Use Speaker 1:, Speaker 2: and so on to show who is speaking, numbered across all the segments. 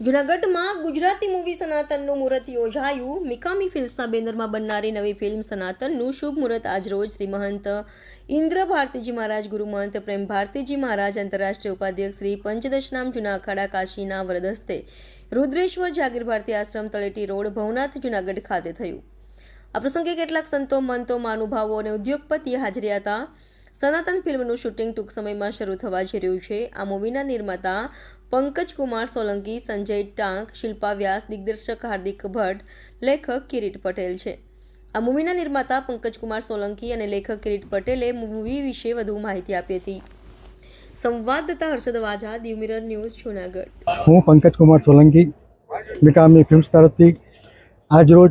Speaker 1: જૂનાગઢમાં ગુજરાતી મૂવી સનાતનનું મુહૂર્ત યોજાયું. મિકામી ફિલ્મ્સના બેનરમાં બનનારી નવી ફિલ્મ સનાતનનું શુભ મુહૂર્ત આજરોજ શ્રી મહંત ઇન્દ્ર ભારતીજી મહારાજ, ગુરુ મહંત પ્રેમ ભારતીજી મહારાજ, આંતરરાષ્ટ્રીય ઉપાધ્યક્ષ શ્રી પંચદશનામ જૂના અખાડા કાશીના વરદસ્તે રુદ્રેશ્વર જાગીર ભારતી આશ્રમ તળેટી રોડ, ભવનાથ, જૂનાગઢ ખાતે થયું. આ પ્રસંગે કેટલાક સંતો, મંતો, મહાનુભાવો અને ઉદ્યોગપતિએ હાજરી હતા. સનાતન ફિલ્મનું શૂટિંગ ટૂંક સમયમાં શરૂ થવા જઈ રહ્યું છે. આ મૂવીના નિર્માતા પંકજ કુમાર સોલંકી, સંજય ટાંક, શિલ્પા વ્યાસ, દિગ્દર્શક હાર્દિક ભટ્ટ, લેખક કિરીટ પટેલ છે. આ મૂવીના નિર્માતા પંકજ કુમાર સોલંકી અને લેખક કિરીટ પટેલે મૂવી વિશે વધુ માહિતી આપી હતી. સંવાદદાતા હર્ષદ વાજા દીવ મિરર ન્યૂઝ, જૂનાગઢ.
Speaker 2: હું પંકજ કુમાર સોલંકી મિકામી ફિલ્મ્સ તરફથી આજરોજ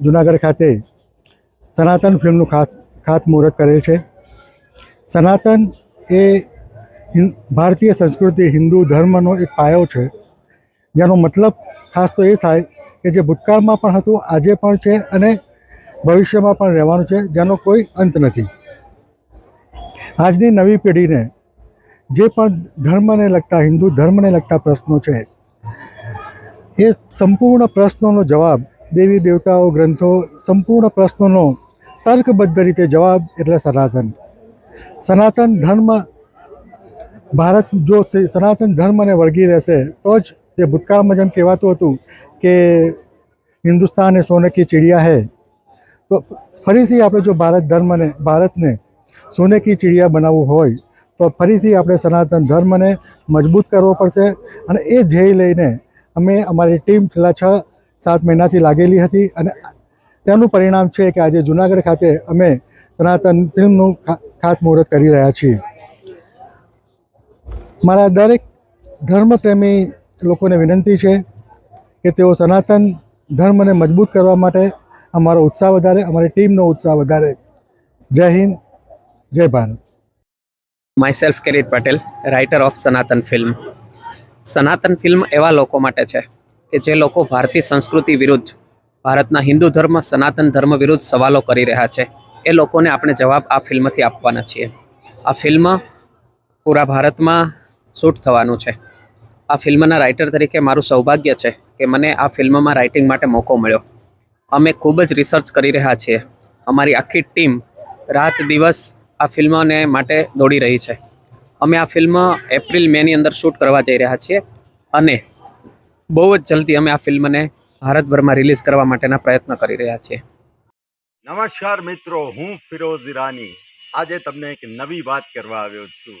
Speaker 2: જુનાગઢ ખાતે સનાતન ફિલ્મનું ખાસ ખાતમુહૂર્ત કરેલ છે. સનાતન એ ભારતીય સંસ્કૃતિ હિન્દુ ધર્મનો એક પાયો છે. જેનો મતલબ ખાસ તો એ થાય કે જે ભૂતકાળમાં પણ હતું, આજે પણ છે અને ભવિષ્યમાં પણ રહેવાનું છે, જેનો કોઈ અંત નથી. આજની નવી પેઢીને જે પણ ધર્મને લગતા, હિન્દુ ધર્મને લગતા પ્રશ્નો છે, એ સંપૂર્ણ પ્રશ્નોનો જવાબ દેવી દેવતાઓ ગ્રંથો સંપૂર્ણ પ્રશ્નોનો તર્કબદ્ધ રીતે જવાબ એટલે સનાતન. સનાતન ધર્મ ભારત જો સનાતન ધર્મને વળગી રહેશે, તો જ જે ભૂતકાળમાં જેમ કહેવાતું હતું કે હિન્દુસ્તાન એ સોને કી ચિડિયા હે. તો ફરીથી આપણે જો ભારત ધર્મને, ભારતને સોને કી ચિડિયા બનાવવું હોય, તો ફરીથી આપણે સનાતન ધર્મને મજબૂત કરવો પડશે અને એ ધ્યેય લઈને અમે અમારી ટીમ છેલ્લા છ, સાત મહિનાથી લાગેલી હતી અને તેનું પરિણામ છે કે આજે જુનાગઢ ખાતે અમે સનાતન ફિલ્મનું ખાતમુહૂર્ત કરી રહ્યા છીએ. મારા દરેક ધર્મપ્રેમી લોકોને વિનંતી છે કે તેઓ સનાતન ધર્મને મજબૂત કરવા માટે અમારો ઉત્સાહ વધારે, અમારી ટીમનો ઉત્સાહ વધારે. જય હિન્દ, જય Bharat.
Speaker 3: My Kirit Patel writer of Sanatan film Sanatan film એવા લોકો માટે છે કે જે લોકો ભારતીય સંસ્કૃતિ વિરુદ્ધ, ભારતના હિન્દુ ધર્મ, સનાતન ધર્મ વિરુદ્ધ સવાલો કરી રહ્યા છે. એ લોકોને આપણે જવાબ આ ફિલ્મથી આપવાના છીએ. આ ફિલ્મ પૂરા ભારતમાં શૂટ થવાનું છે. આ ફિલ્મના રાઇટર તરીકે મારું સૌભાગ્ય છે કે મને આ ફિલ્મમાં રાઇટિંગ માટે મોકો મળ્યો. અમે ખૂબ જ રિસર્ચ કરી રહ્યા છીએ. અમારી આખી ટીમ રાત દિવસ આ ફિલ્મને માટે દોડી રહી છે. અમે આ ફિલ્મ એપ્રિલ મેની અંદર શૂટ કરવા જઈ રહ્યા છીએ અને બહુ જ જલ્દી અમે આ ફિલ્મને ભારતભરમાં રિલીઝ કરવા માટેના પ્રયત્ન કરી રહ્યા છીએ.
Speaker 4: નમસ્કાર મિત્રો, હું ફિરોઝ ઈરાની. આજે તમને એક નવી વાત કરવા આવ્યો છું.